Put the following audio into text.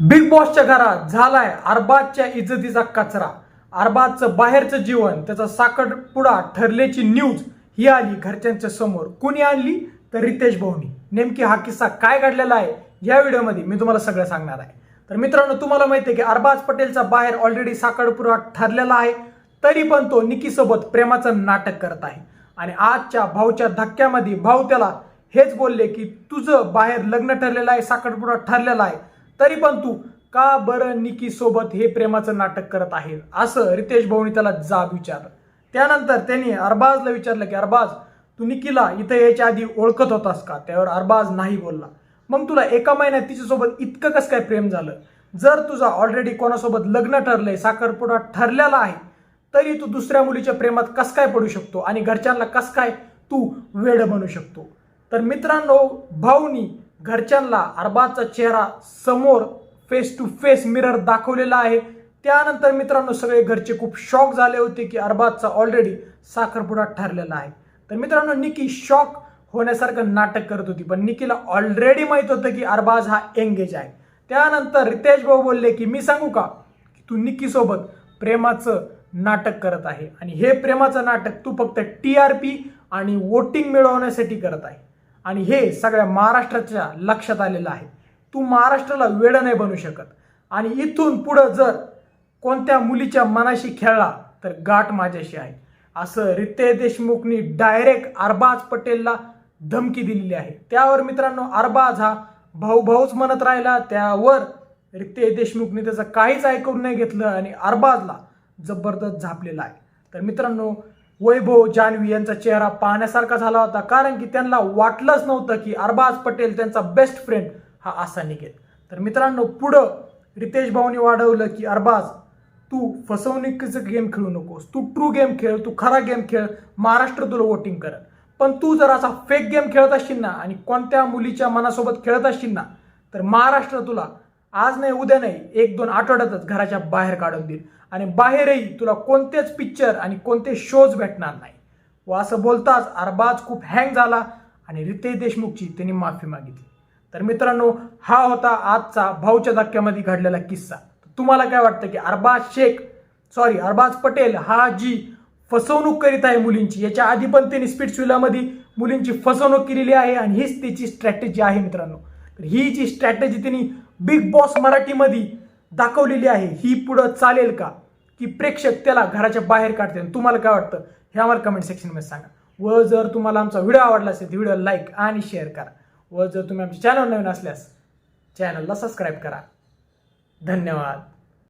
Big बॉसच्या घरात झालाय अरबाजच्या इज्जतीचा कचरा. अरबाजचं बाहेरचं जीवन त्याचा साखरपुडा ठरल्याची न्यूज ही आली घरच्यांच्या समोर. कुणी आणली? तर रितेश भाऊनी. नेमकी हा किस्सा काय घडलेला आहे? या व्हिडिओमध्ये मी तुम्हाला सगळं सांगणार आहे. तर मित्रांनो तुम्हाला माहिती आहे की अरबाज पटेलचा बाहेर ऑलरेडी साखरपुडा ठरलेला आहे. तरी पण तो निकीसोबत प्रेमाचं नाटक करत आहे. आणि आजच्या भाऊच्या धक्क्यामध्ये भाऊ त्याला हेच बोलले की तुझं बाहेर लग्न ठरलेलं आहे साखरपुडा ठरलेला आहे. तरी पण तू का बरं निकी सोबत हे प्रेमाचं नाटक करत आहे असं रितेश भाऊनी त्याला जाब विचारलं. त्यानंतर त्यांनी अरबाजला विचारलं की अरबाज तू निकीला इथं यायच्या आधी ओळखत होतास का? त्यावर अरबाज नाही बोलला. मग तुला एका महिन्यात तिच्यासोबत इतकं कसं काय प्रेम झालं? जर तुझा ऑलरेडी कोणासोबत लग्न ठरलंय साखरपुडा ठरलेला आहे तरी तू दुसऱ्या मुलीच्या प्रेमात कस काय पडू शकतो? आणि घरच्यांना कस काय तू वेड बनू शकतो? तर मित्रांनो भाऊनी घरच्यांना अरबाजचा चेहरा समोर फेस टू फेस मिरर दाखवलेला आहे. त्यानंतर मित्रांनो सगळे घरचे खूप शॉक झाले होते की अरबाजचा ऑलरेडी साखरपुडा ठरलेला आहे. तर मित्रांनो निकी शॉक होण्यासारखं नाटक करत होती पण निकीला ऑलरेडी माहीत होतं की अरबाज हा एंगेज आहे. त्यानंतर रितेश भाऊ बोलले की मी सांगू का की तू निकीसोबत प्रेमाचं नाटक करत आहे आणि हे प्रेमाचं नाटक तू फक्त टी आर पी आणि वोटिंग मिळवण्यासाठी करत आहे. आणि हे सगळ्या महाराष्ट्राच्या लक्षात आलेलं आहे. तू महाराष्ट्राला वेळ नाही बनू शकत. आणि इथून पुढं जर कोणत्या मुलीच्या मनाशी खेळला तर गाठ माझ्याशी आहे. असं रितेश देशमुखनी डायरेक्ट अरबाज पटेलला धमकी दिलेली आहे. त्यावर मित्रांनो अरबाज हा भाऊ भाऊच म्हणत राहिला. त्यावर रितेश देशमुखने त्याचं काहीच ऐकून नाही घेतलं आणि अरबाजला जबरदस्त झापलेला आहे. तर मित्रांनो वैभव जान्हवी यांचा चेहरा पाहण्यासारखा झाला होता कारण की त्यांना वाटलंच नव्हतं की अरबाज पटेल त्यांचा बेस्ट फ्रेंड हा असा निघेल. तर मित्रांनो पुढं रितेश भाऊनी वाढवलं की अरबाज तू फसवणुकीचं गेम खेळू नकोस. तू ट्रू गेम खेळ तू खरा गेम खेळ महाराष्ट्र तुला वोटिंग करत पण तू जर असा फेक गेम खेळत असशील ना आणि कोणत्या मुलीच्या मनासोबत खेळत असशील ना तर महाराष्ट्र तुला आज नाही उद्या नाही एक दोन आठवड्यातच घराच्या बाहेर काढून देईल. आणि बाहेरही तुला कोणतेच पिक्चर आणि कोणते शोज भेटणार नाही. व असं बोलताच अरबाज खूप हँग झाला आणि रितेश देशमुखची त्यांनी माफी मागितली. तर मित्रांनो हा होता आजचा भाऊच्या धक्क्यामध्ये घडलेला किस्सा. तुम्हाला काय वाटतं की अरबाज शेख सॉरी अरबाज पटेल हा जी फसवणूक करीत आहे मुलींची याच्या आधी पण त्यांनी स्पिट्सविलामध्ये मुलींची फसवणूक केलेली आहे आणि हीच त्याची स्ट्रॅटेजी आहे मित्रांनो. तर ही जी स्ट्रॅटेजी त्यांनी बिग बॉस मराठीमध्ये दाखवलेली आहे. ही पुढं चालेल का? की प्रेक्षक त्याला घराच्या बाहेर काढतील. तुम्हाला काय वाटतं? हे आम्हाला कमेंट सेक्शनमध्ये सांगा. व जर तुम्हाला आमचा व्हिडिओ आवडला असेल तर व्हिडिओ लाईक आणि शेअर करा. व जर तुम्ही आमचे चॅनल नवीन असल्यास चॅनलला सबस्क्राईब करा. धन्यवाद.